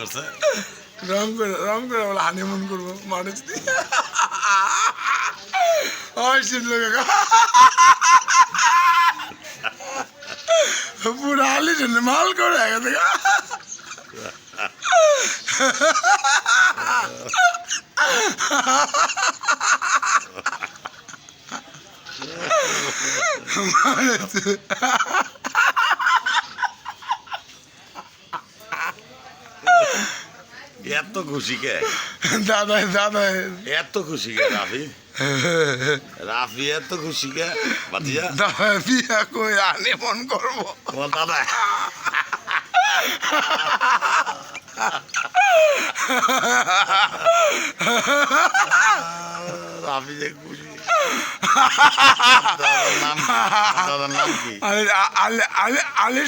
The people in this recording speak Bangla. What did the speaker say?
করছে? রং করে রং করে বলে হানিমুন করব, মানুষ ওই শীত লোকে পুরো আলি মাল করে আগে থেকে। এত খুশি কে? দাদা দাদা। এত খুশি কে রাফি? রাফি এত খুশি কে? বাতিজা দাদা বিয়া কই? আনে মন করব। তোমার দাদা? রাফি যে খুশি। দাদার নাম কি? দাদার নাম কি? আলে আলে আলে আলে